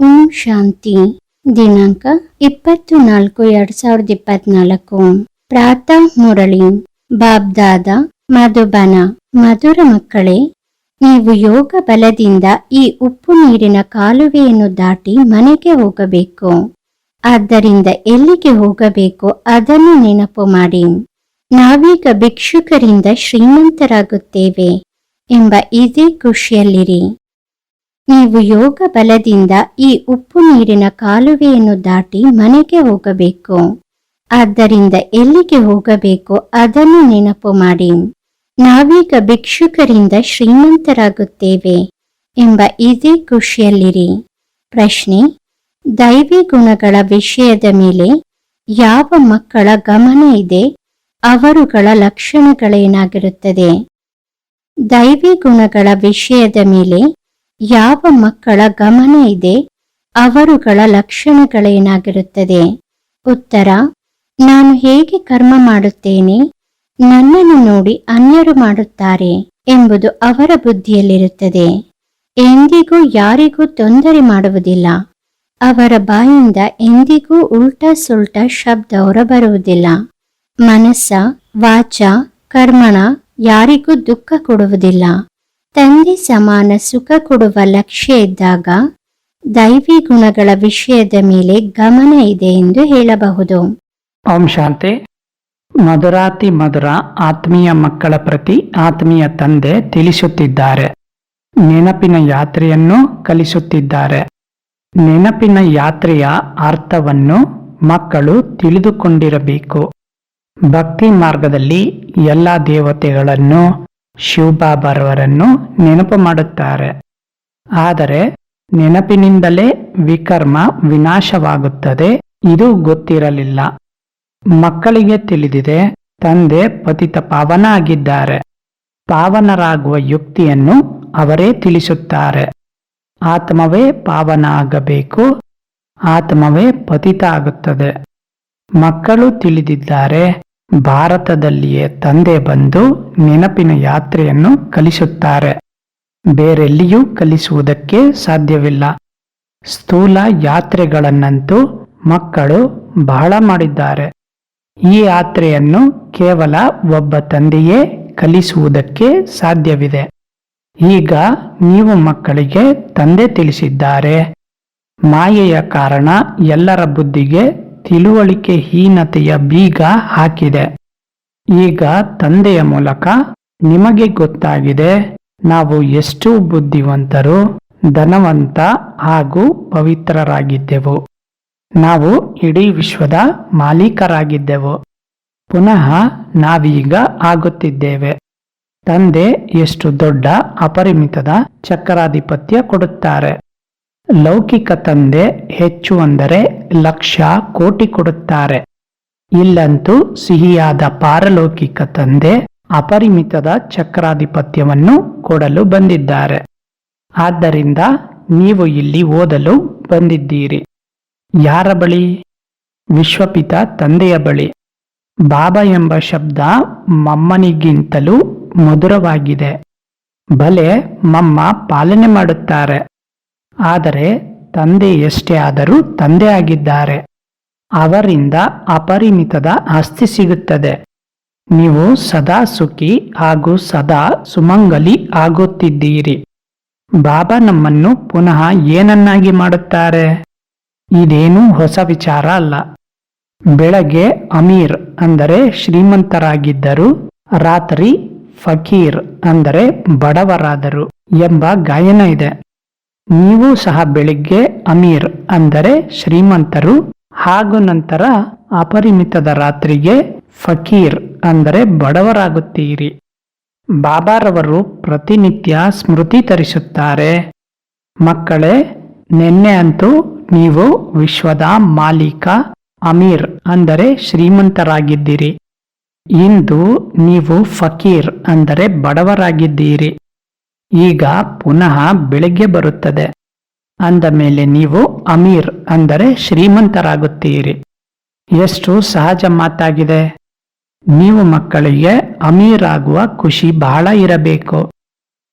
ಓಂ ಶಾಂತಿ. ದಿನಾಂಕ ಇಪ್ಪತ್ತು ನಾಲ್ಕು ಎರಡ್ ಸಾವಿರದ ಇಪ್ಪತ್ನಾಲ್ಕು ಪ್ರಾತಃ ಮುರಳಿ. ಬಾಬ್ದಾದ, ಮಧುಬನ, ಮಧುರ ಮಕ್ಕಳೇ, ನೀವು ಯೋಗ ಬಲದಿಂದ ಈ ಉಪ್ಪು ನೀರಿನ ಕಾಲುವೆಯನ್ನು ದಾಟಿ ಮನೆಗೆ ಹೋಗಬೇಕು. ಆದ್ದರಿಂದ ಎಲ್ಲಿಗೆ ಹೋಗಬೇಕು ಅದನ್ನು ನೆನಪು ಮಾಡಿ. ನಾವೀಗ ಭಿಕ್ಷುಕರಿಂದ ಶ್ರೀಮಂತರಾಗುತ್ತೇವೆ ಎಂಬ ಇದೇ ಖುಷಿಯಲ್ಲಿರಿ. ನೀವು ಯೋಗ ಬಲದಿಂದ ಈ ಉಪ್ಪು ನೀರಿನ ಕಾಲುವೆಯನ್ನು ದಾಟಿ ಮನೆಗೆ ಹೋಗಬೇಕು. ಆದ್ದರಿಂದ ಎಲ್ಲಿಗೆ ಹೋಗಬೇಕು ಅದನ್ನು ನೆನಪು ಮಾಡಿ. ನಾವೀಗ ಭಿಕ್ಷುಕರಿಂದ ಶ್ರೀಮಂತರಾಗುತ್ತೇವೆ ಎಂಬ ಇದೇ ಖುಷಿಯಲ್ಲಿರಿ. ಪ್ರಶ್ನೆ, ದೈವಿ ಗುಣಗಳ ವಿಷಯದ ಮೇಲೆ ಯಾವ ಮಕ್ಕಳ ಗಮನ ಇದೆ? ಅವರುಗಳ ಲಕ್ಷಣಗಳೇನಾಗಿರುತ್ತದೆ? ದೈವಿ ಗುಣಗಳ ವಿಷಯದ ಮೇಲೆ ಯಾವ ಮಕ್ಕಳ ಗಮನ ಇದೆ, ಅವರುಗಳ ಲಕ್ಷಣಗಳೇನಾಗಿರುತ್ತದೆ? ಉತ್ತರ, ನಾನು ಹೇಗೆ ಕರ್ಮ ಮಾಡುತ್ತೇನೆ? ನನ್ನನ್ನು ನೋಡಿ ಅನ್ಯರು ಮಾಡುತ್ತಾರೆ ಎಂಬುದು ಅವರ ಬುದ್ಧಿಯಲ್ಲಿರುತ್ತದೆ. ಎಂದಿಗೂ ಯಾರಿಗೂ ತೊಂದರೆ ಮಾಡುವುದಿಲ್ಲ. ಅವರ ಬಾಯಿಂದ ಎಂದಿಗೂ ಉಲ್ಟಾ ಸುಲ್ಟಾ ಶಬ್ದ ಹೊರಬರುವುದಿಲ್ಲ. ಮನಸ್ಸ, ವಾಚ, ಕರ್ಮಣ ಯಾರಿಗೂ ದುಃಖ ಕೊಡುವುದಿಲ್ಲ. ತಂದೆ ಸಮಾನ ಸುಖ ಕೊಡುವ ಲಕ್ಷ್ಯ ಇದ್ದಾಗ ದೈವಿ ಗುಣಗಳ ವಿಷಯದ ಮೇಲೆ ಗಮನ ಇದೆ ಎಂದು ಹೇಳಬಹುದು. ಓಂ ಶಾಂತಿ. ಮಧುರಾತಿ ಮಧುರ ಆತ್ಮೀಯ ಮಕ್ಕಳ ಪ್ರತಿ ಆತ್ಮೀಯ ತಂದೆ ತಿಳಿಸುತ್ತಿದ್ದಾರೆ. ನೆನಪಿನ ಯಾತ್ರೆಯನ್ನು ಕಲಿಸುತ್ತಿದ್ದಾರೆ. ನೆನಪಿನ ಯಾತ್ರೆಯ ಅರ್ಥವನ್ನು ಮಕ್ಕಳು ತಿಳಿದುಕೊಂಡಿರಬೇಕು. ಭಕ್ತಿ ಮಾರ್ಗದಲ್ಲಿ ಎಲ್ಲ ದೇವತೆಗಳನ್ನು ಶಿವಬಾಬರವರನ್ನು ನೆನಪು ಮಾಡುತ್ತಾರೆ. ಆದರೆ ನೆನಪಿನಿಂದಲೇ ವಿಕರ್ಮ ವಿನಾಶವಾಗುತ್ತದೆ. ಇದು ಗೊತ್ತಿರಲಿಲ್ಲ. ಮಕ್ಕಳಿಗೆ ತಿಳಿದಿದೆ, ತಂದೆ ಪತಿತ ಪಾವನ ಆಗಿದ್ದಾರೆ ಪಾವನರಾಗುವ ಯುಕ್ತಿಯನ್ನು ಅವರೇ ತಿಳಿಸುತ್ತಾರೆ. ಆತ್ಮವೇ ಪಾವನ ಆಗಬೇಕು ಆತ್ಮವೇ ಪತಿತ ಆಗುತ್ತದೆ ಮಕ್ಕಳು ತಿಳಿದಿದ್ದಾರೆ ಭಾರತದಲ್ಲಿಯೇ ತಂದೆ ಬಂದು ನೆನಪಿನ ಯಾತ್ರೆಯನ್ನು ಕಲಿಸುತ್ತಾರೆ. ಬೇರೆಲ್ಲಿಯೂ ಕಲಿಸುವುದಕ್ಕೆ ಸಾಧ್ಯವಿಲ್ಲ. ಸ್ಥೂಲ ಯಾತ್ರೆಗಳನ್ನಂತೂ ಮಕ್ಕಳು ಬಹಳ ಮಾಡಿದ್ದಾರೆ. ಈ ಯಾತ್ರೆಯನ್ನು ಕೇವಲ ಒಬ್ಬ ತಂದೆಯೇ ಕಲಿಸುವುದಕ್ಕೆ ಸಾಧ್ಯವಿದೆ. ಈಗ ನೀವು ಮಕ್ಕಳಿಗೆ ತಂದೆ ತಿಳಿಸಿದ್ದಾರೆ. ಮಾಯೆಯ ಕಾರಣ ಎಲ್ಲರ ಬುದ್ಧಿಗೆ ತಿಳುವಳಿಕೆ ಹೀನತೆಯ ಬೀಗ ಹಾಕಿದೆ. ಈಗ ತಂದೆಯ ಮೂಲಕ ನಿಮಗೆ ಗೊತ್ತಾಗಿದೆ, ನಾವು ಎಷ್ಟು ಬುದ್ಧಿವಂತರು, ಧನವಂತ ಹಾಗೂ ಪವಿತ್ರರಾಗಿದ್ದೆವು. ನಾವು ಇಡೀ ವಿಶ್ವದ ಮಾಲೀಕರಾಗಿದ್ದೆವು. ಪುನಃ ನಾವೀಗ ಆಗುತ್ತಿದ್ದೇವೆ. ತಂದೆ ಎಷ್ಟು ದೊಡ್ಡ ಅಪರಿಮಿತದ ಚಕ್ರಾಧಿಪತ್ಯ ಕೊಡುತ್ತಾರೆ. ಲೌಕಿಕ ತಂದೆ ಹೆಚ್ಚು ಅಂದರೆ ಲಕ್ಷ ಕೋಟಿ ಕೊಡುತ್ತಾರೆ. ಇಲ್ಲಂತೂ ಸಿಹಿಯಾದ ಪಾರಲೌಕಿಕ ತಂದೆ ಅಪರಿಮಿತದ ಚಕ್ರಾಧಿಪತ್ಯವನ್ನು ಕೊಡಲು ಬಂದಿದ್ದಾರೆ. ಆದ್ದರಿಂದ ನೀವು ಇಲ್ಲಿ ಓದಲು ಬಂದಿದ್ದೀರಿ. ಯಾರ ಬಳಿ? ವಿಶ್ವಪಿತ ತಂದೆಯ ಬಳಿ. ಬಾಬಾ ಎಂಬ ಶಬ್ದ ಮಮ್ಮನಿಗಿಂತಲೂ ಮಧುರವಾಗಿದೆ. ಬಲೆ ಮಮ್ಮ ಪಾಲನೆ ಮಾಡುತ್ತಾರೆ. ಆದರೆ ತಂದೆ ಎಷ್ಟೇ ಆದರೂ ತಂದೆ ಆಗಿದ್ದಾರೆ ಅವರಿಂದ ಅಪರಿಮಿತದ ಆಸ್ತಿ ಸಿಗುತ್ತದೆ. ನೀವು ಸದಾ ಸುಖಿ ಹಾಗೂ ಸದಾ ಸುಮಂಗಲಿ ಆಗುತ್ತಿದ್ದೀರಿ. ಬಾಬಾ ನಮ್ಮನ್ನು ಪುನಃ ಏನನ್ನಾಗಿ ಮಾಡುತ್ತಾರೆ? ಇದೇನೂ ಹೊಸ ವಿಚಾರ ಅಲ್ಲ. ಬೆಳಗ್ಗೆ ಅಮೀರ್ ಅಂದರೆ ಶ್ರೀಮಂತರಾಗಿದ್ದರು, ರಾತ್ರಿ ಫಕೀರ್ ಅಂದರೆ ಬಡವರಾದರು ಎಂಬ ಗಾಯನ ಇದೆ. ನೀವು ಸಹ ಬೆಳಿಗ್ಗೆ ಅಮೀರ್ ಅಂದರೆ ಶ್ರೀಮಂತರು ಹಾಗೂ ನಂತರ ಅಪರಿಮಿತದ ರಾತ್ರಿಗೆ ಫಕೀರ್ ಅಂದರೆ ಬಡವರಾಗುತ್ತೀರಿ. ಬಾಬಾರವರು ಪ್ರತಿನಿತ್ಯ ಸ್ಮೃತಿ ತರಿಸುತ್ತಾರೆ. ಮಕ್ಕಳೇ, ನಿನ್ನೆ ಅಂತೂ ನೀವು ವಿಶ್ವದ ಮಾಲೀಕ, ಅಮೀರ್ ಅಂದರೆ ಶ್ರೀಮಂತರಾಗಿದ್ದೀರಿ. ಇಂದು ನೀವು ಫಕೀರ್ ಅಂದರೆ ಬಡವರಾಗಿದ್ದೀರಿ. ಈಗ ಪುನಃ ಬೆಳಗ್ಗೆ ಬರುತ್ತದೆ. ಅಂದ ಮೇಲೆ ನೀವು ಅಮೀರ್ ಅಂದರೆ ಶ್ರೀಮಂತರಾಗುತ್ತೀರಿ. ಎಷ್ಟು ಸಹಜ ಮಾತಾಗಿದೆ. ನೀವು ಮಕ್ಕಳಿಗೆ ಅಮೀರ್ ಆಗುವ ಖುಷಿ ಬಹಳ ಇರಬೇಕು.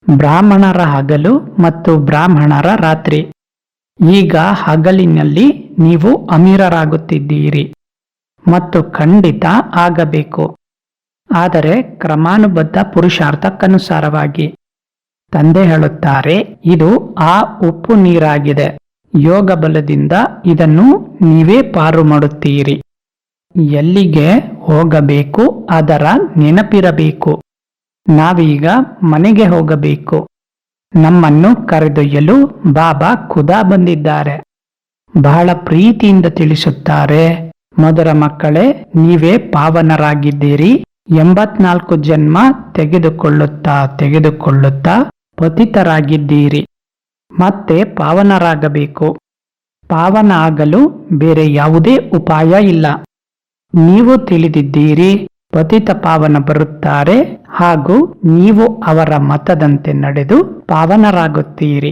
ಬ್ರಾಹ್ಮಣರ ಹಗಲು ಮತ್ತು ಬ್ರಾಹ್ಮಣರ ರಾತ್ರಿ. ಈಗ ಹಗಲಿನಲ್ಲಿ ನೀವು ಅಮೀರರಾಗುತ್ತಿದ್ದೀರಿ. ಮತ್ತು ಖಂಡಿತ ಆಗಬೇಕು. ಆದರೆ ಕ್ರಮಾನುಬದ್ಧ ಪುರುಷಾರ್ಥಕ್ಕನುಸಾರವಾಗಿ. ತಂದೆ ಹೇಳುತ್ತಾರೆ, ಇದು ಆ ಉಪ್ಪು ನೀರಾಗಿದೆ. ಯೋಗ ಬಲದಿಂದ ಇದನ್ನು ನೀವೇ ಪಾರು ಮಾಡುತ್ತೀರಿ. ಎಲ್ಲಿಗೆ ಹೋಗಬೇಕು, ಅದರ ನೆನಪಿರಬೇಕು. ನಾವೀಗ ಮನೆಗೆ ಹೋಗಬೇಕು. ನಮ್ಮನ್ನು ಕರೆದೊಯ್ಯಲು ಬಾಬಾ ಖುದಾ ಬಂದಿದ್ದಾರೆ. ಬಹಳ ಪ್ರೀತಿಯಿಂದ ತಿಳಿಸುತ್ತಾರೆ, ಮೊದಲ ಮಕ್ಕಳೇ, ನೀವೇ ಪಾವನರಾಗಿದ್ದೀರಿ. ಎಂಬತ್ನಾಲ್ಕು ಜನ್ಮ ತೆಗೆದುಕೊಳ್ಳುತ್ತಾ ತೆಗೆದುಕೊಳ್ಳುತ್ತಾ ಪತಿತರಾಗಿದ್ದೀರಿ. ಮತ್ತೆ ಪಾವನರಾಗಬೇಕು. ಪಾವನ ಆಗಲು ಬೇರೆ ಯಾವುದೇ ಉಪಾಯ ಇಲ್ಲ. ನೀವು ತಿಳಿದಿದ್ದೀರಿ, ಪತಿತ ಪಾವನ ಬರುತ್ತಾರೆ ಹಾಗೂ ನೀವು ಅವರ ಮತದಂತೆ ನಡೆದು ಪಾವನರಾಗುತ್ತೀರಿ.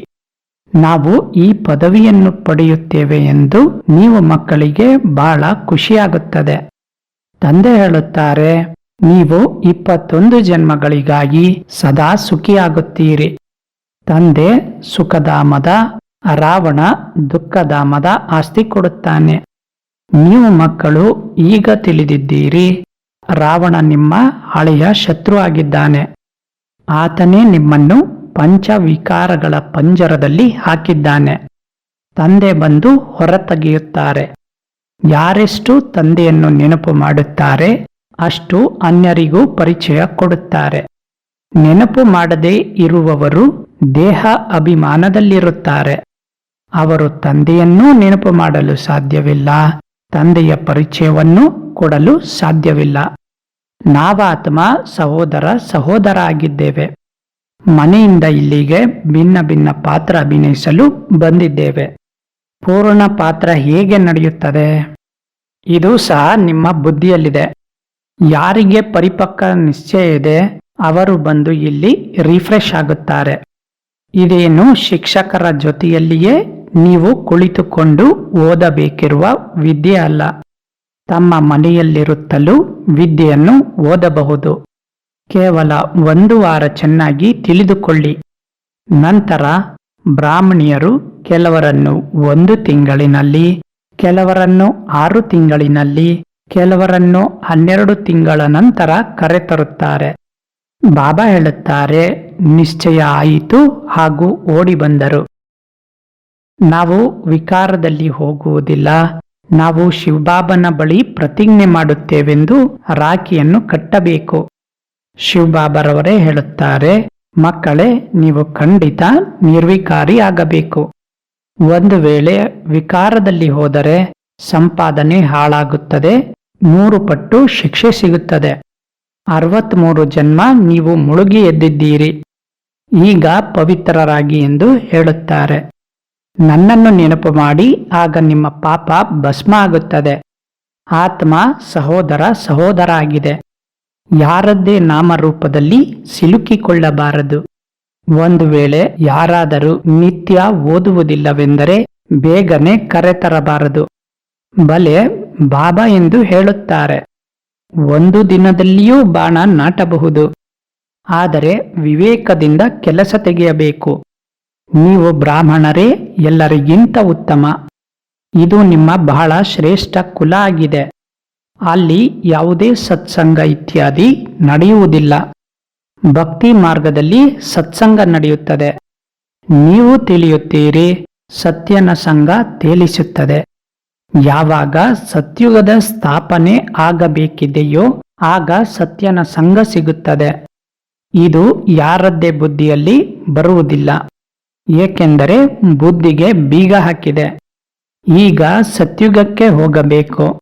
ನಾವು ಈ ಪದವಿಯನ್ನು ಪಡೆಯುತ್ತೇವೆ ಎಂದು ನೀವು ಮಕ್ಕಳಿಗೆ ಬಹಳ ಖುಷಿಯಾಗುತ್ತದೆ. ತಂದೆ ಹೇಳುತ್ತಾರೆ ನೀವು ಇಪ್ಪತ್ತೊಂದು ಜನ್ಮಗಳಿಗಾಗಿ ಸದಾ ಸುಖಿಯಾಗುತ್ತೀರಿ. ತಂದೆ ಸುಖಧಾಮದ ರಾವಣ ದುಃಖಧಾಮದ ಆಸ್ತಿ ಕೊಡುತ್ತಾನೆ. ನೀವು ಮಕ್ಕಳು ಈಗ ತಿಳಿದಿದ್ದೀರಿ, ರಾವಣ ನಿಮ್ಮ ಹಳೆಯ ಶತ್ರು ಆಗಿದ್ದಾನೆ. ಆತನೇ ನಿಮ್ಮನ್ನು ಪಂಚವಿಕಾರಗಳ ಪಂಜರದಲ್ಲಿ ಹಾಕಿದ್ದಾನೆ. ತಂದೆ ಬಂದು ಹೊರತೆಗೆಯುತ್ತಾರೆ. ಯಾರೆಷ್ಟು ತಂದೆಯನ್ನು ನೆನಪು ಮಾಡುತ್ತಾರೆ ಅಷ್ಟು ಅನ್ಯರಿಗೂ ಪರಿಚಯ ಕೊಡುತ್ತಾರೆ. ನೆನಪು ಮಾಡದೇ ಇರುವವರು ದೇಹ ಅಭಿಮಾನದಲ್ಲಿರುತ್ತಾರೆ. ಅವರು ತಂದೆಯನ್ನೂ ನೆನಪು ಮಾಡಲು ಸಾಧ್ಯವಿಲ್ಲ, ತಂದೆಯ ಪರಿಚಯವನ್ನು ಕೊಡಲು ಸಾಧ್ಯವಿಲ್ಲ. ನಾವಾತ್ಮ ಸಹೋದರ ಸಹೋದರ ಆಗಿದ್ದೇವೆ ಮನೆಯಿಂದ ಇಲ್ಲಿಗೆ ಭಿನ್ನ ಭಿನ್ನ ಪಾತ್ರ ಅಭಿನಯಿಸಲು ಬಂದಿದ್ದೇವೆ. ಪೂರ್ಣ ಪಾತ್ರ ಹೇಗೆ ನಡೆಯುತ್ತದೆ? ಇದು ಸಹ ನಿಮ್ಮ ಬುದ್ಧಿಯಲ್ಲಿದೆ. ಯಾರಿಗೆ ಪರಿಪಕ್ವ ನಿಶ್ಚಯ ಇದೆ, ಅವರು ಬಂದು ಇಲ್ಲಿ ರಿಫ್ರೆಶ್ ಆಗುತ್ತಾರೆ. ಇದೇನು ಶಿಕ್ಷಕರ ಜೊತೆಯಲ್ಲಿಯೇ ನೀವು ಕುಳಿತುಕೊಂಡು ಓದಬೇಕಿರುವ ವಿದ್ಯೆ ಅಲ್ಲ. ತಮ್ಮ ಮನೆಯಲ್ಲಿರುತ್ತಲೂ ವಿದ್ಯೆಯನ್ನು ಓದಬಹುದು. ಕೇವಲ ಒಂದು ವಾರ ಚೆನ್ನಾಗಿ ತಿಳಿದುಕೊಳ್ಳಿ. ನಂತರ ಬ್ರಾಹ್ಮಣಿಯರು ಕೆಲವರನ್ನು ಒಂದು ತಿಂಗಳಿನಲ್ಲಿ, ಕೆಲವರನ್ನು ಆರು ತಿಂಗಳಿನಲ್ಲಿ ಕೆಲವರನ್ನು ಹನ್ನೆರಡು ತಿಂಗಳ ನಂತರ ಕರೆತರುತ್ತಾರೆ. ಬಾಬಾ ಹೇಳುತ್ತಾರೆ, ನಿಶ್ಚಯ ಆಯಿತು ಹಾಗೂ ಓಡಿ ಬಂದರು. ನಾವು ವಿಕಾರದಲ್ಲಿ ಹೋಗುವುದಿಲ್ಲ. ನಾವು ಶಿವಬಾಬನ ಬಳಿ ಪ್ರತಿಜ್ಞೆ ಮಾಡುತ್ತೇವೆಂದು ರಾಖಿಯನ್ನು ಕಟ್ಟಬೇಕು. ಶಿವಬಾಬರವರೇ ಹೇಳುತ್ತಾರೆ, ಮಕ್ಕಳೇ, ನೀವು ಖಂಡಿತ ನಿರ್ವಿಕಾರಿ ಆಗಬೇಕು ಒಂದು ವೇಳೆ ವಿಕಾರದಲ್ಲಿ ಹೋದರೆ ಸಂಪಾದನೆ ಹಾಳಾಗುತ್ತದೆ, ಮೂರು ಪಟ್ಟು ಶಿಕ್ಷೆ ಸಿಗುತ್ತದೆ. ಅರವತ್ಮೂರು ಜನ್ಮ ನೀವು ಮುಳುಗಿ ಎದ್ದಿದ್ದೀರಿ. ಈಗ ಪವಿತ್ರರಾಗಿ ಎಂದು ಹೇಳುತ್ತಾರೆ. ನನ್ನನ್ನು ನೆನಪು ಮಾಡಿ, ಆಗ ನಿಮ್ಮ ಪಾಪ ಭಸ್ಮ ಆಗುತ್ತದೆ. ಆತ್ಮ ಸಹೋದರ ಸಹೋದರ ಆಗಿದೆ ಯಾರದ್ದೇ ನಾಮರೂಪದಲ್ಲಿ ಸಿಲುಕಿಕೊಳ್ಳಬಾರದು. ಒಂದು ವೇಳೆ ಯಾರಾದರೂ ನಿತ್ಯ ಓದುವುದಿಲ್ಲವೆಂದರೆ ಬೇಗನೆ ಕರೆತರಬಾರದು. ಬಲೆ ಬಾಬಾ ಎಂದು ಹೇಳುತ್ತಾರೆ. ಒಂದು ದಿನದಲ್ಲಿಯೂ ಬಾಣ ನಾಟಬಹುದು. ಆದರೆ ವಿವೇಕದಿಂದ ಕೆಲಸ ತೆಗೆಯಬೇಕು. ನೀವು ಬ್ರಾಹ್ಮಣರೇ, ಎಲ್ಲರಿಗಿಂತ ಉತ್ತಮ. ಇದು ನಿಮ್ಮ ಬಹಳ ಶ್ರೇಷ್ಠ ಕುಲ ಆಗಿದೆ. ಅಲ್ಲಿ ಯಾವುದೇ ಸತ್ಸಂಗ ಇತ್ಯಾದಿ ನಡೆಯುವುದಿಲ್ಲ. ಭಕ್ತಿ ಮಾರ್ಗದಲ್ಲಿ ಸತ್ಸಂಗ ನಡೆಯುತ್ತದೆ. ನೀವು ತಿಳಿಯುತ್ತೀರಿ, ಸತ್ಯನ ಸಂಘ ತೇಲಿಸುತ್ತದೆ. ಯಾವಾಗ ಸತ್ಯುಗದ ಸ್ಥಾಪನೆ ಆಗಬೇಕಿದೆಯೋ ಆಗ ಸತ್ಯನ ಸಂಘ ಸಿಗುತ್ತದೆ. ಇದು ಯಾರದ್ದೇ ಬುದ್ಧಿಯಲ್ಲಿ ಬರುವುದಿಲ್ಲ. ಏಕೆಂದರೆ ಬುದ್ಧಿಗೆ ಬೀಗ ಹಾಕಿದೆ. ಈಗ ಸತ್ಯುಗಕ್ಕೆ ಹೋಗಬೇಕು.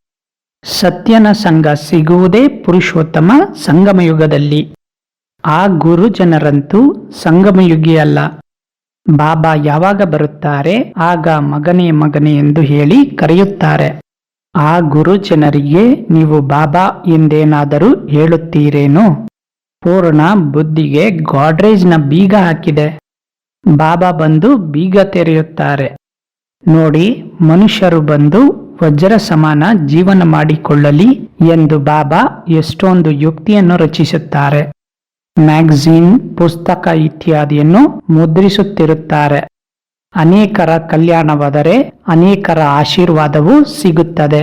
ಸತ್ಯನ ಸಂಘ ಸಿಗುವುದೇ ಪುರುಷೋತ್ತಮ ಸಂಗಮಯುಗದಲ್ಲಿ. ಆ ಗುರು ಜನರಂತೂ ಸಂಗಮಯುಗಿಯಲ್ಲ. ಬಾಬಾ ಯಾವಾಗ ಬರುತ್ತಾರೆ? ಆಗ ಮಗನೇ ಮಗನೇ ಎಂದು ಹೇಳಿ ಕರೆಯುತ್ತಾರೆ. ಆ ಗುರು ಜನರಿಗೆ ನೀವು ಬಾಬಾ ಎಂದೇನಾದರೂ ಹೇಳುತ್ತೀರೇನು? ಪೂರ್ಣ ಬುದ್ಧಿಗೆ ಗಾಡ್ರೇಜ್ನ ಬೀಗ ಹಾಕಿದೆ. ಬಾಬಾ ಬಂದು ಬೀಗ ತೆರೆಯುತ್ತಾರೆ. ನೋಡಿ, ಮನುಷ್ಯರು ಬಂದು ವಜ್ರ ಸಮಾನ ಜೀವನ ಮಾಡಿಕೊಳ್ಳಲಿ ಎಂದು ಬಾಬಾ ಎಷ್ಟೊಂದು ಯುಕ್ತಿಯನ್ನು ರಚಿಸುತ್ತಾರೆ. ಮ್ಯಾಗಝೀನ್, ಪುಸ್ತಕ ಇತ್ಯಾದಿಯನ್ನು ಮುದ್ರಿಸುತ್ತಿರುತ್ತಾರೆ. ಅನೇಕರ ಕಲ್ಯಾಣವಾದರೆ ಅನೇಕರ ಆಶೀರ್ವಾದವೂ ಸಿಗುತ್ತದೆ.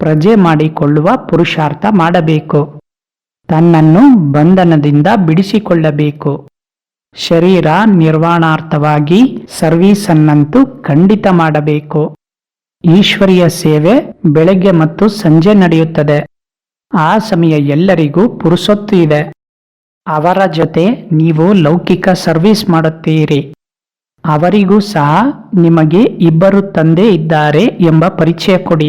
ಪ್ರಜೆ ಮಾಡಿಕೊಳ್ಳುವ ಪುರುಷಾರ್ಥ ಮಾಡಬೇಕು. ತನ್ನನ್ನು ಬಂಧನದಿಂದ ಬಿಡಿಸಿಕೊಳ್ಳಬೇಕು. ಶರೀರ ನಿರ್ವಾಣಾರ್ಥವಾಗಿ ಸರ್ವೀಸನ್ನಂತೂ ಖಂಡಿತ ಮಾಡಬೇಕು. ಈಶ್ವರಿಯ ಸೇವೆ ಬೆಳಗ್ಗೆ ಮತ್ತು ಸಂಜೆ ನಡೆಯುತ್ತದೆ. ಆ ಸಮಯ ಎಲ್ಲರಿಗೂ ಪುರುಸೊತ್ತು ಇದೆ. ಅವರ ಜೊತೆ ನೀವು ಲೌಕಿಕ ಸರ್ವಿಸ್ ಮಾಡುತ್ತೀರಿ. ಅವರಿಗೂ ಸಹ ನಿಮಗೆ ಇಬ್ಬರು ತಂದೆ ಇದ್ದಾರೆ ಎಂಬ ಪರಿಚಯ ಕೊಡಿ.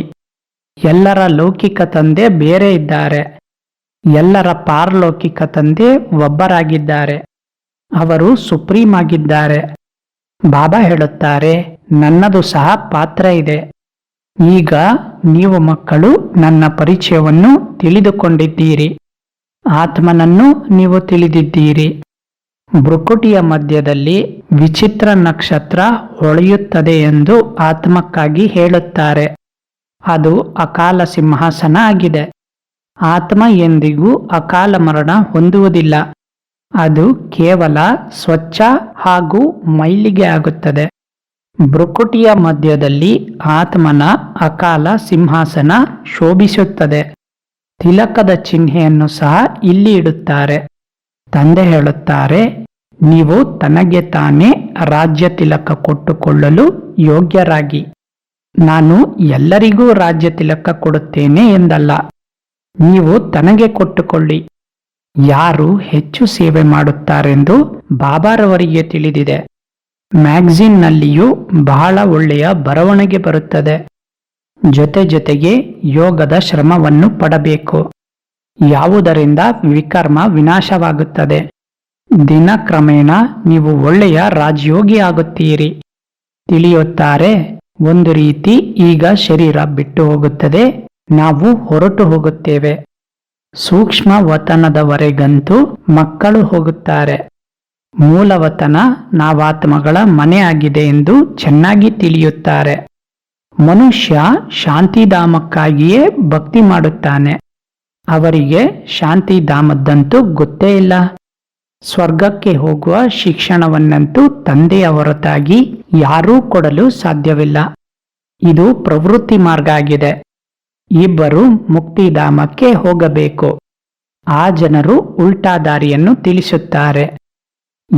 ಎಲ್ಲರ ಲೌಕಿಕ ತಂದೆ ಬೇರೆ ಇದ್ದಾರೆ. ಎಲ್ಲರ ಪಾರಲೌಕಿಕ ತಂದೆ ಒಬ್ಬರಾಗಿದ್ದಾರೆ. ಅವರು ಸುಪ್ರೀಂ ಆಗಿದ್ದಾರೆ. ಬಾಬಾ ಹೇಳುತ್ತಾರೆ, ನನ್ನದು ಸಹ ಪಾತ್ರ ಇದೆ. ಈಗ ನೀವು ಮಕ್ಕಳು ನನ್ನ ಪರಿಚಯವನ್ನು ತಿಳಿದುಕೊಂಡಿದ್ದೀರಿ. ಆತ್ಮನನ್ನು ನೀವು ತಿಳಿದಿದ್ದೀರಿ. ಭ್ರುಕುಟಿಯ ಮಧ್ಯದಲ್ಲಿ ವಿಚಿತ್ರ ನಕ್ಷತ್ರ ಹೊಳೆಯುತ್ತದೆ ಎಂದು ಆತ್ಮಕ್ಕಾಗಿ ಹೇಳುತ್ತಾರೆ. ಅದು ಅಕಾಲ ಸಿಂಹಾಸನ ಆಗಿದೆ. ಆತ್ಮ ಎಂದಿಗೂ ಅಕಾಲ ಮರಣ ಹೊಂದುವುದಿಲ್ಲ. ಅದು ಕೇವಲ ಸ್ವಚ್ಛ ಹಾಗೂ ಮೈಲಿಗೆ ಆಗುತ್ತದೆ. ಭ್ರುಕುಟಿಯ ಮಧ್ಯದಲ್ಲಿ ಆತ್ಮನ ಅಕಾಲ ಸಿಂಹಾಸನ ಶೋಭಿಸುತ್ತದೆ. ತಿಲಕದ ಚಿಹ್ನೆಯನ್ನು ಸಹ ಇಲ್ಲಿ ಇಡುತ್ತಾರೆ. ತಂದೆ ಹೇಳುತ್ತಾರೆ, ನೀವು ತನಗೆ ತಾನೇ ರಾಜ್ಯ ತಿಲಕ ಕೊಟ್ಟುಕೊಳ್ಳಲು ಯೋಗ್ಯರಾಗಿ. ನಾನು ಎಲ್ಲರಿಗೂ ರಾಜ್ಯ ತಿಲಕ ಕೊಡುತ್ತೇನೆ ಎಂದಲ್ಲ. ನೀವು ತನಗೆ ಕೊಟ್ಟುಕೊಳ್ಳಿ. ಯಾರು ಹೆಚ್ಚು ಸೇವೆ ಮಾಡುತ್ತಾರೆಂದು ಬಾಬಾರವರಿಗೆ ತಿಳಿದಿದೆ. ಮ್ಯಾಗ್ಝಿನ್ನಲ್ಲಿಯೂ ಬಹಳ ಒಳ್ಳೆಯ ಬರವಣಿಗೆ ಬರುತ್ತದೆ. ಜೊತೆ ಜೊತೆಗೆ ಯೋಗದ ಶ್ರಮವನ್ನು ಪಡಬೇಕು. ಯಾವುದರಿಂದ ವಿಕರ್ಮ ವಿನಾಶವಾಗುತ್ತದೆ? ದಿನಕ್ರಮೇಣ ನೀವು ಒಳ್ಳೆಯ ರಾಜಯೋಗಿ ಆಗುತ್ತೀರಿ. ತಿಳಿಯುತ್ತಾರೆ, ಒಂದು ರೀತಿ ಈಗ ಶರೀರ ಬಿಟ್ಟು ಹೋಗುತ್ತದೆ, ನಾವು ಹೊರಟು ಹೋಗುತ್ತೇವೆ. ಸೂಕ್ಷ್ಮ ವತನದವರೆಗಂತೂ ಮಕ್ಕಳು ಹೋಗುತ್ತಾರೆ. ಮೂಲವತನ ನಾವಾತ್ಮಗಳ ಆಗಿದೆ ಎಂದು ಚೆನ್ನಾಗಿ ತಿಳಿಯುತ್ತಾರೆ. ಮನುಷ್ಯ ಶಾಂತಿಧಾಮಕ್ಕಾಗಿಯೇ ಭಕ್ತಿ ಮಾಡುತ್ತಾನೆ. ಅವರಿಗೆ ಶಾಂತಿಧಾಮದ್ದಂತೂ ಗೊತ್ತೇ ಇಲ್ಲ. ಸ್ವರ್ಗಕ್ಕೆ ಹೋಗುವ ಶಿಕ್ಷಣವನ್ನಂತೂ ತಂದೆಯ ಹೊರತಾಗಿ ಯಾರೂ ಕೊಡಲು ಸಾಧ್ಯವಿಲ್ಲ. ಇದು ಪ್ರವೃತ್ತಿ ಮಾರ್ಗ ಆಗಿದೆ. ಇಬ್ಬರು ಮುಕ್ತಿಧಾಮಕ್ಕೆ ಹೋಗಬೇಕು. ಆ ಜನರು ಉಲ್ಟಾ ದಾರಿಯನ್ನು ತಿಳಿಸುತ್ತಾರೆ.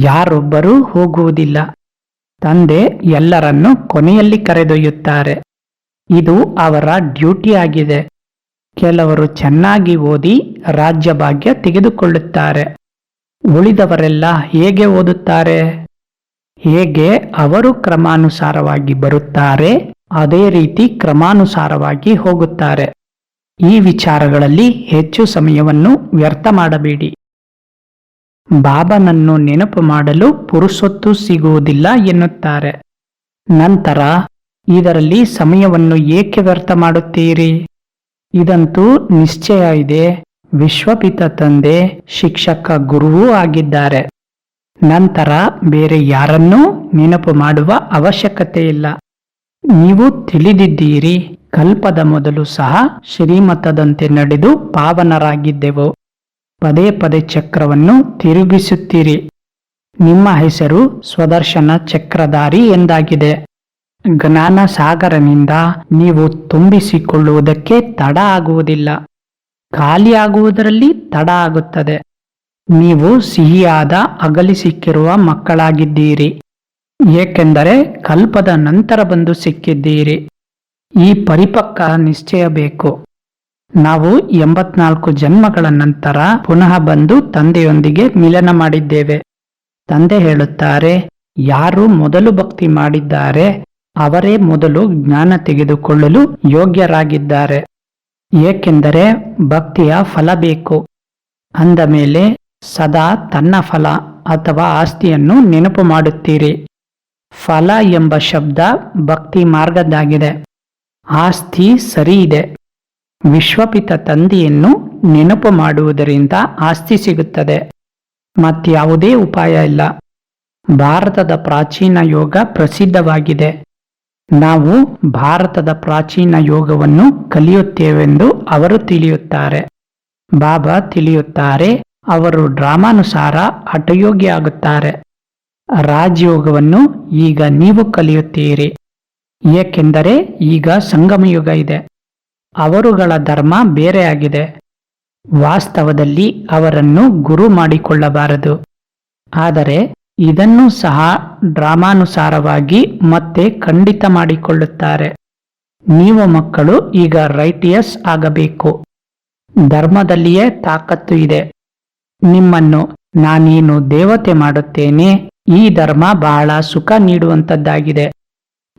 ಯಾರೊಬ್ಬರೂ ಹೋಗುವುದಿಲ್ಲ. ತಂದೆ ಎಲ್ಲರನ್ನು ಕೊನೆಯಲ್ಲಿ ಕರೆದೊಯ್ಯುತ್ತಾರೆ. ಇದು ಅವರ ಡ್ಯೂಟಿ ಆಗಿದೆ. ಕೆಲವರು ಚೆನ್ನಾಗಿ ಓದಿ ರಾಜ್ಯ ಭಾಗ್ಯ ತೆಗೆದುಕೊಳ್ಳುತ್ತಾರೆ. ಉಳಿದವರೆಲ್ಲ ಹೇಗೆ ಓದುತ್ತಾರೆ? ಹೇಗೆ ಅವರು ಕ್ರಮಾನುಸಾರವಾಗಿ ಬರುತ್ತಾರೆ? ಅದೇ ರೀತಿ ಕ್ರಮಾನುಸಾರವಾಗಿ ಹೋಗುತ್ತಾರೆ. ಈ ವಿಚಾರಗಳಲ್ಲಿ ಹೆಚ್ಚು ಸಮಯವನ್ನು ವ್ಯರ್ಥ ಮಾಡಬೇಡಿ. ಬಾಬನನ್ನು ನೆನಪು ಮಾಡಲು ಪುರುಸೊತ್ತು ಸಿಗುವುದಿಲ್ಲ ಎನ್ನುತ್ತಾರೆ. ನಂತರ ಇದರಲ್ಲಿ ಸಮಯವನ್ನು ಏಕೆ ವ್ಯರ್ಥ ಮಾಡುತ್ತೀರಿ? ಇದಂತೂ ನಿಶ್ಚಯ ಇದೆ. ವಿಶ್ವಪಿತ ತಂದೆ, ಶಿಕ್ಷಕ ಗುರುವೂ ಆಗಿದ್ದಾರೆ. ನಂತರ ಬೇರೆ ಯಾರನ್ನೂ ನೆನಪು ಮಾಡುವ ಅವಶ್ಯಕತೆ ಇಲ್ಲ ನೀವು ತಿಳಿದಿದ್ದೀರಿ, ಕಲ್ಪದ ಮೊದಲು ಸಹ ಶ್ರೀಮತದಂತೆ ನಡೆದು ಪಾವನರಾಗಿದ್ದೆವು. ಪದೇ ಪದೇ ಚಕ್ರವನ್ನು ತಿರುಗಿಸುತ್ತೀರಿ. ನಿಮ್ಮ ಹೆಸರು ಸ್ವದರ್ಶನ ಚಕ್ರಧಾರಿ ಎಂದಾಗಿದೆ. ಜ್ಞಾನ ಸಾಗರನಿಂದ ನೀವು ತುಂಬಿಸಿಕೊಳ್ಳುವುದಕ್ಕೆ ತಡ ಆಗುವುದಿಲ್ಲ. ಖಾಲಿಯಾಗುವುದರಲ್ಲಿ ತಡ ಆಗುತ್ತದೆ. ನೀವು ಸಿಹಿಯಾದ ಅಗಲಿ ಸಿಕ್ಕಿರುವ ಮಕ್ಕಳಾಗಿದ್ದೀರಿ. ಏಕೆಂದರೆ ಕಲ್ಪದ ನಂತರ ಬಂದು ಸಿಕ್ಕಿದ್ದೀರಿ. ಈ ಪರಿಪಕ್ವ ನಿಶ್ಚಯ ಬೇಕು. ನಾವು ಎಂಬತ್ನಾಲ್ಕು ಜನ್ಮಗಳ ನಂತರ ಪುನಃ ಬಂದು ತಂದೆಯೊಂದಿಗೆ ಮಿಲನ ಮಾಡಿದ್ದೇವೆ. ತಂದೆ ಹೇಳುತ್ತಾರೆ, ಯಾರು ಮೊದಲು ಭಕ್ತಿ ಮಾಡಿದ್ದಾರೆ ಅವರೇ ಮೊದಲು ಜ್ಞಾನ ತೆಗೆದುಕೊಳ್ಳಲು ಯೋಗ್ಯರಾಗಿದ್ದಾರೆ. ಏಕೆಂದರೆ ಭಕ್ತಿಯ ಫಲ ಬೇಕು. ಅಂದ ಮೇಲೆ, ಸದಾ ತನ್ನ ಫಲ ಅಥವಾ ಆಸ್ತಿಯನ್ನು ನೆನಪು ಮಾಡುತ್ತೀರಿ. ಫಲ ಎಂಬ ಶಬ್ದ ಭಕ್ತಿ ಮಾರ್ಗದ್ದಾಗಿದೆ. ಆಸ್ತಿ ಸರಿ ಇದೆ ವಿಶ್ವಪಿತ ತಂದೆಯನ್ನು ನೆನಪು ಮಾಡುವುದರಿಂದ ಆಸ್ತಿ ಸಿಗುತ್ತದೆ. ಮತ್ಯಾವುದೇ ಉಪಾಯ ಇಲ್ಲ. ಭಾರತದ ಪ್ರಾಚೀನ ಯೋಗ ಪ್ರಸಿದ್ಧವಾಗಿದೆ. ನಾವು ಭಾರತದ ಪ್ರಾಚೀನ ಯೋಗವನ್ನು ಕಲಿಯುತ್ತೇವೆಂದು ಅವರು ತಿಳಿಯುತ್ತಾರೆ. ಬಾಬಾ ತಿಳಿಯುತ್ತಾರೆ, ಅವರು ಡ್ರಾಮಾನುಸಾರ ಹಠಯೋಗಿ ಆಗುತ್ತಾರೆ ರಾಜಯೋಗವನ್ನು ಈಗ ನೀವು ಕಲಿಯುತ್ತೀರಿ. ಏಕೆಂದರೆ ಈಗ ಸಂಗಮಯುಗ ಇದೆ. ಅವರುಗಳ ಧರ್ಮ ಬೇರೆಯಾಗಿದೆ. ವಾಸ್ತವದಲ್ಲಿ ಅವರನ್ನು ಗುರು ಮಾಡಿಕೊಳ್ಳಬಾರದು. ಆದರೆ ಇದನ್ನು ಸಹ ಡ್ರಾಮಾನುಸಾರವಾಗಿ ಮತ್ತೆ ಖಂಡಿತ ಮಾಡಿಕೊಳ್ಳುತ್ತಾರೆ. ನೀವು ಮಕ್ಕಳು ಈಗ ರೈಟಿಯಸ್ ಆಗಬೇಕು. ಧರ್ಮದಲ್ಲಿಯೇ ತಾಕತ್ತು ಇದೆ. ನಿಮ್ಮನ್ನು ನಾನೇನು ದೇವತೆ ಮಾಡುತ್ತೇನೆ? ಈ ಧರ್ಮ ಬಹಳ ಸುಖ ನೀಡುವಂಥದ್ದಾಗಿದೆ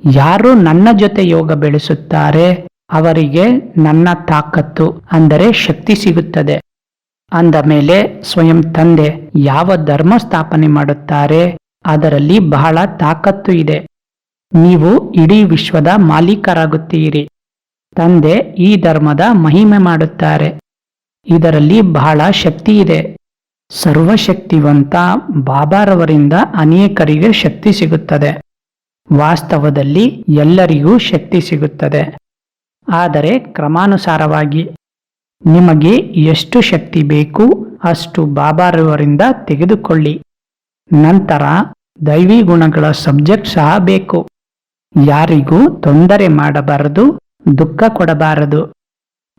ಯಾರು ನನ್ನ ಜೊತೆ ಯೋಗ ಬೆಳೆಸುತ್ತಾರೆ? ಅವರಿಗೆ ನನ್ನ ತಾಕತ್ತು ಅಂದರೆ ಶಕ್ತಿ ಸಿಗುತ್ತದೆ. ಅಂದ ಮೇಲೆ ಸ್ವಯಂ ತಂದೆ ಯಾವ ಧರ್ಮ ಸ್ಥಾಪನೆ ಮಾಡುತ್ತಾರೆ ಅದರಲ್ಲಿ ಬಹಳ ತಾಕತ್ತು ಇದೆ. ನೀವು ಇಡೀ ವಿಶ್ವದ ಮಾಲೀಕರಾಗುತ್ತೀರಿ. ತಂದೆ ಈ ಧರ್ಮದ ಮಹಿಮೆ ಮಾಡುತ್ತಾರೆ. ಇದರಲ್ಲಿ ಬಹಳ ಶಕ್ತಿ ಇದೆ. ಸರ್ವಶಕ್ತಿವಂತ ಬಾಬಾರವರಿಂದ ಅನೇಕರಿಗೆ ಶಕ್ತಿ ಸಿಗುತ್ತದೆ. ವಾಸ್ತವದಲ್ಲಿ ಎಲ್ಲರಿಗೂ ಶಕ್ತಿ ಸಿಗುತ್ತದೆ. ಆದರೆ ಕ್ರಮಾನುಸಾರವಾಗಿ ನಿಮಗೆ ಎಷ್ಟು ಶಕ್ತಿ ಬೇಕು ಅಷ್ಟು ಬಾಬಾರವರಿಂದ ತೆಗೆದುಕೊಳ್ಳಿ. ನಂತರ ದೈವಿ ಗುಣಗಳ ಸಬ್ಜೆಕ್ಟ್ ಸಹ ಬೇಕು. ಯಾರಿಗೂ ತೊಂದರೆ ಮಾಡಬಾರದು, ದುಃಖ ಕೊಡಬಾರದು.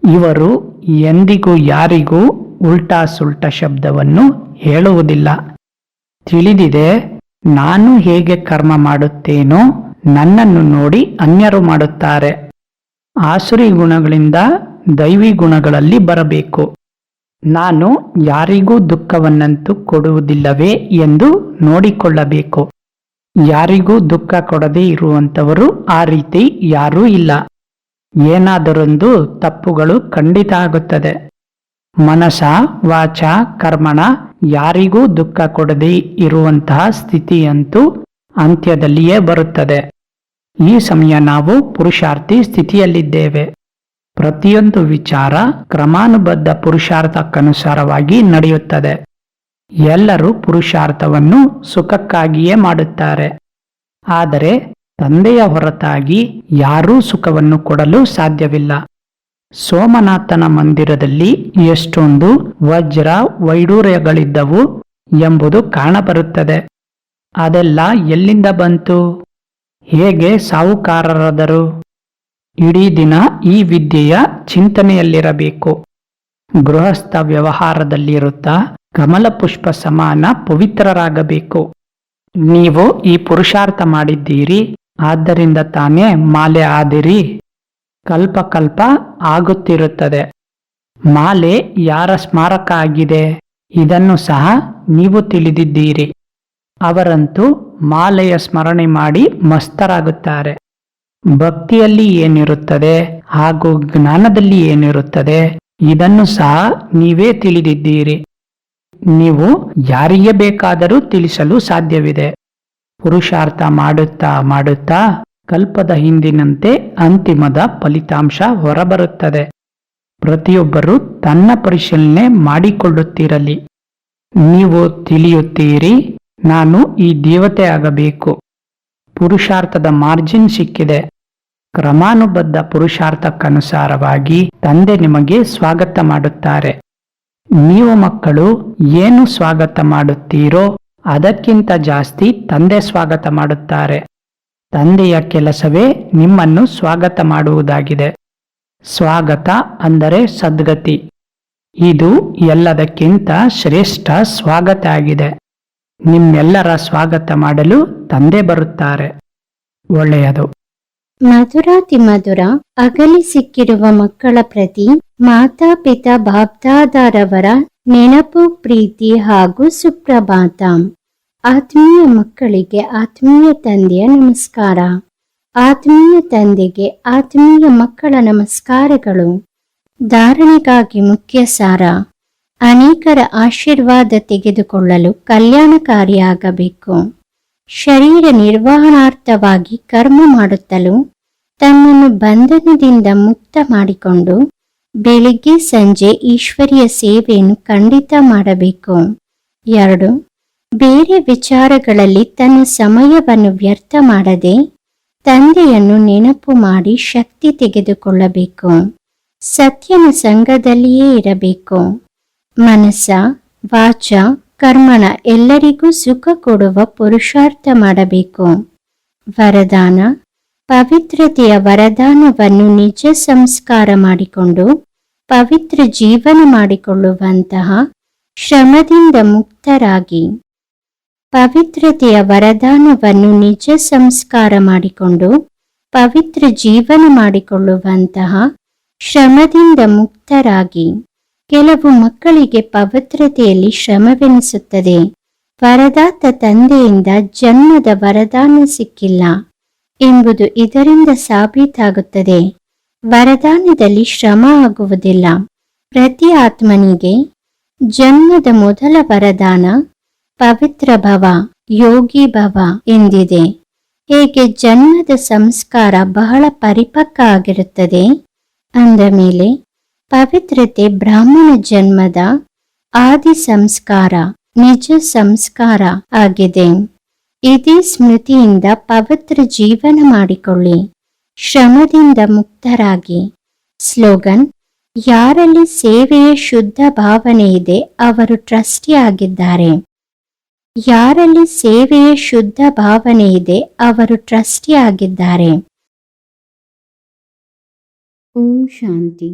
ಇವರು ಎಂದಿಗೂ ಯಾರಿಗೂ ಉಲ್ಟಾ ಸುಲ್ಟ ಶಬ್ದವನ್ನು ಹೇಳುವುದಿಲ್ಲ. ತಿಳಿದಿದೆ, ನಾನು ಹೇಗೆ ಕರ್ಮ ಮಾಡುತ್ತೇನೋ ನನ್ನನ್ನು ನೋಡಿ ಅನ್ಯರು ಮಾಡುತ್ತಾರೆ. ಆಸುರಿ ಗುಣಗಳಿಂದ ದೈವಿ ಗುಣಗಳಲ್ಲಿ ಬರಬೇಕು. ನಾನು ಯಾರಿಗೂ ದುಃಖವನ್ನಂತೂ ಕೊಡುವುದಿಲ್ಲವೇ ಎಂದು ನೋಡಿಕೊಳ್ಳಬೇಕು. ಯಾರಿಗೂ ದುಃಖ ಕೊಡದೇ ಇರುವಂಥವರು ಆ ರೀತಿ ಯಾರೂ ಇಲ್ಲ. ಏನಾದರೊಂದು ತಪ್ಪುಗಳು ಖಂಡಿತ ಆಗುತ್ತದೆ. ಮನಸ, ವಾಚ, ಕರ್ಮಣ ಯಾರಿಗೂ ದುಃಖ ಕೊಡದೇ ಇರುವಂತಹ ಸ್ಥಿತಿಯಂತೂ ಅಂತ್ಯದಲ್ಲಿಯೇ ಬರುತ್ತದೆ. ಈ ಸಮಯ ನಾವು ಪುರುಷಾರ್ಥಿ ಸ್ಥಿತಿಯಲ್ಲಿದ್ದೇವೆ. ಪ್ರತಿಯೊಂದು ವಿಚಾರ ಕ್ರಮಾನುಬದ್ಧ ಪುರುಷಾರ್ಥಕ್ಕನುಸಾರವಾಗಿ ನಡೆಯುತ್ತದೆ. ಎಲ್ಲರೂ ಪುರುಷಾರ್ಥವನ್ನು ಸುಖಕ್ಕಾಗಿಯೇ ಮಾಡುತ್ತಾರೆ. ಆದರೆ ತಂದೆಯ ಹೊರತಾಗಿ ಯಾರೂ ಸುಖವನ್ನು ಕೊಡಲು ಸಾಧ್ಯವಿಲ್ಲ. ಸೋಮನಾಥನ ಮಂದಿರದಲ್ಲಿ ಎಷ್ಟೊಂದು ವಜ್ರ ವೈಡೂರ್ಯಗಳಿದ್ದವು ಎಂಬುದು ಕಾಣಬರುತ್ತದೆ. ಅದೆಲ್ಲ ಎಲ್ಲಿಂದ ಬಂತು? ಹೇಗೆ ಸಾಹುಕಾರರಾದರು? ಇಡೀ ದಿನ ಈ ವಿದ್ಯೆಯ ಚಿಂತನೆಯಲ್ಲಿರಬೇಕು. ಗೃಹಸ್ಥ ವ್ಯವಹಾರದಲ್ಲಿರುತ್ತಾ ಕಮಲ ಪುಷ್ಪ ಸಮಾನ ಪವಿತ್ರರಾಗಬೇಕು. ನೀವು ಈ ಪುರುಷಾರ್ಥ ಮಾಡಿದ್ದೀರಿ, ಆದ್ದರಿಂದ ತಾನೇ ಮಾಲೆ ಆದಿರಿ. ಕಲ್ಪ ಕಲ್ಪ ಆಗುತ್ತಿರುತ್ತದೆ. ಮಾಲೆ ಯಾರ ಸ್ಮಾರಕ ಆಗಿದೆ? ಇದನ್ನು ಸಹ ನೀವು ತಿಳಿದಿದ್ದೀರಿ. ಅವರಂತೂ ಮಾಲೆಯ ಸ್ಮರಣೆ ಮಾಡಿ ಮಸ್ತರಾಗುತ್ತಾರೆ. ಭಕ್ತಿಯಲ್ಲಿ ಏನಿರುತ್ತದೆ ಹಾಗೂ ಜ್ಞಾನದಲ್ಲಿ ಏನಿರುತ್ತದೆ, ಇದನ್ನು ಸಹ ನೀವೇ ತಿಳಿದಿದ್ದೀರಿ. ನೀವು ಯಾರಿಗೆ ಬೇಕಾದರೂ ತಿಳಿಸಲು ಸಾಧ್ಯವಿದೆ. ಪುರುಷಾರ್ಥ ಮಾಡುತ್ತಾ ಮಾಡುತ್ತಾ ಕಲ್ಪದ ಹಿಂದಿನಂತೆ ಅಂತಿಮದ ಫಲಿತಾಂಶ ಹೊರಬರುತ್ತದೆ. ಪ್ರತಿಯೊಬ್ಬರು ತನ್ನ ಪರಿಶೀಲನೆ ಮಾಡಿಕೊಳ್ಳುತ್ತಿರಲಿ. ನೀವು ತಿಳಿಯುತ್ತೀರಿ, ನಾನು ಈ ದೇವತೆ ಆಗಬೇಕು. ಪುರುಷಾರ್ಥದ ಮಾರ್ಜಿನ್ ಸಿಕ್ಕಿದೆ. ಕ್ರಮಾನುಬದ್ಧ ಪುರುಷಾರ್ಥಕ್ಕನುಸಾರವಾಗಿ ತಂದೆ ನಿಮಗೆ ಸ್ವಾಗತ ಮಾಡುತ್ತಾರೆ. ನೀವು ಮಕ್ಕಳು, ಏನು ಸ್ವಾಗತ ಮಾಡುತ್ತೀರೋ ಅದಕ್ಕಿಂತ ಜಾಸ್ತಿ ತಂದೆ ಸ್ವಾಗತ ಮಾಡುತ್ತಾರೆ. ತಂದೆಯ ಕೆಲಸವೇ ನಿಮ್ಮನ್ನು ಸ್ವಾಗತ ಮಾಡುವುದಾಗಿದೆ. ಸ್ವಾಗತ ಅಂದರೆ ಸದ್ಗತಿ. ಇದು ಎಲ್ಲದಕ್ಕಿಂತ ಶ್ರೇಷ್ಠ ಸ್ವಾಗತ ಆಗಿದೆ. ನಿಮ್ಮೆಲ್ಲರ ಸ್ವಾಗತ ಮಾಡಲು ತಂದೆ ಬರುತ್ತಾರೆ. ಒಳ್ಳೆಯದು. ಮಧುರಾತಿ ಮಧುರ, ಅಗಲಿ ಸಿಕ್ಕಿರುವ ಮಕ್ಕಳ ಪ್ರತಿ, ಮಾತಾ ಪಿತಾ ಬಾಬ್ದಾದಾರವರ ನೆನಪು, ಪ್ರೀತಿ ಹಾಗೂ ಸುಪ್ರಭಾತ. ಆತ್ಮೀಯ ಮಕ್ಕಳಿಗೆ ಆತ್ಮೀಯ ತಂದೆಯ ನಮಸ್ಕಾರ. ಆತ್ಮೀಯ ತಂದೆಗೆ ಆತ್ಮೀಯ ಮಕ್ಕಳ ನಮಸ್ಕಾರಗಳು. ಧಾರಣೆಗಾಗಿ ಮುಖ್ಯ ಸಾರ ಅನೇಕರ ಆಶೀರ್ವಾದ ತೆಗೆದುಕೊಳ್ಳಲು ಕಲ್ಯಾಣಕಾರಿಯಾಗಬೇಕು. ಶರೀರ ನಿರ್ವಹಣಾರ್ಥವಾಗಿ ಕರ್ಮ ಮಾಡುತ್ತಲೂ ತನ್ನನ್ನು ಬಂಧನದಿಂದ ಮುಕ್ತ ಮಾಡಿಕೊಂಡು ಬೆಳಿಗ್ಗೆ ಸಂಜೆ ಈಶ್ವರಿಯ ಸೇವೆಯನ್ನು ಖಂಡಿತ ಮಾಡಬೇಕು. ಎರಡು, ಬೇರೆ ವಿಚಾರಗಳಲ್ಲಿ ತನ್ನ ಸಮಯವನ್ನು ವ್ಯರ್ಥ ಮಾಡದೆ ತಂದೆಯನ್ನು ನೆನಪು ಮಾಡಿ ಶಕ್ತಿ ತೆಗೆದುಕೊಳ್ಳಬೇಕು. ಸತ್ಯನ ಸಂಘದಲ್ಲಿಯೇ ಇರಬೇಕು. ಮನಸ್ಸ, ವಾಚ ಕರ್ಮಣ ಎಲ್ಲರಿಗೂ ಸುಖ ಕೊಡುವ ಪುರುಷಾರ್ಥ ಮಾಡಬೇಕು. ವರದಾನ, ಪವಿತ್ರತೆಯ ವರದಾನವನ್ನು ನಿಜ ಸಂಸ್ಕಾರ ಮಾಡಿಕೊಂಡು, ಪವಿತ್ರ ಜೀವನ ಮಾಡಿಕೊಳ್ಳುವಂತಹ ಶ್ರಮದಿಂದ ಮುಕ್ತರಾಗಿ. ಪವಿತ್ರತೆಯ ವರದಾನವನ್ನು ನಿಜ ಸಂಸ್ಕಾರ ಮಾಡಿಕೊಂಡು, ಪವಿತ್ರ ಜೀವನ ಮಾಡಿಕೊಳ್ಳುವಂತಹ ಶ್ರಮದಿಂದ ಮುಕ್ತರಾಗಿ. ಕೆಲವು ಮಕ್ಕಳಿಗೆ ಪವಿತ್ರತೆಯಲ್ಲಿ ಶ್ರಮವೆನಿಸುತ್ತದೆ. ವರದಾತ ತಂದೆಯಿಂದ ಜನ್ಮದ ವರದಾನ ಸಿಕ್ಕಿಲ್ಲ ಎಂಬುದು ಇದರಿಂದ ಸಾಬೀತಾಗುತ್ತದೆ. ವರದಾನದಲ್ಲಿ ಶ್ರಮ ಆಗುವುದಿಲ್ಲ. ಪ್ರತಿ ಆತ್ಮನಿಗೆ ಜನ್ಮದ ಮೊದಲ ವರದಾನ ಪವಿತ್ರ ಭವ, ಯೋಗಿ ಭವ ಎಂದಿದೆ. ಹೇಗೆ ಜನ್ಮದ ಸಂಸ್ಕಾರ ಬಹಳ ಪರಿಪಕ್ವ ಆಗಿರುತ್ತದೆ ಅಂದ ಮೇಲೆ ಪವಿತ್ರತೆ ಬ್ರಾಹ್ಮಣ ಜನ್ಮದ ಆದಿ ಸಂಸ್ಕಾರ, ನಿಜ ಸಂಸ್ಕಾರ ಆಗಿದೆ. ಇದೇ ಸ್ಮೃತಿಯಿಂದ ಪವಿತ್ರ ಜೀವನ ಮಾಡಿಕೊಳ್ಳಿ. ಶ್ರಮದಿಂದ ಮುಕ್ತರಾಗಿ. ಸ್ಲೋಗನ್, ಯಾರಲ್ಲಿ ಸೇವೆಯ ಶುದ್ಧ ಭಾವನೆ ಇದೆ, ಅವರು ಟ್ರಸ್ಟಿ ಆಗಿದ್ದಾರೆ. ಯಾರಲ್ಲಿ ಸೇವೆಯ ಶುದ್ಧ ಭಾವನೆ ಇದೆ, ಅವರು ಟ್ರಸ್ಟಿ ಆಗಿದ್ದಾರೆ. ಓಂ ಶಾಂತಿ.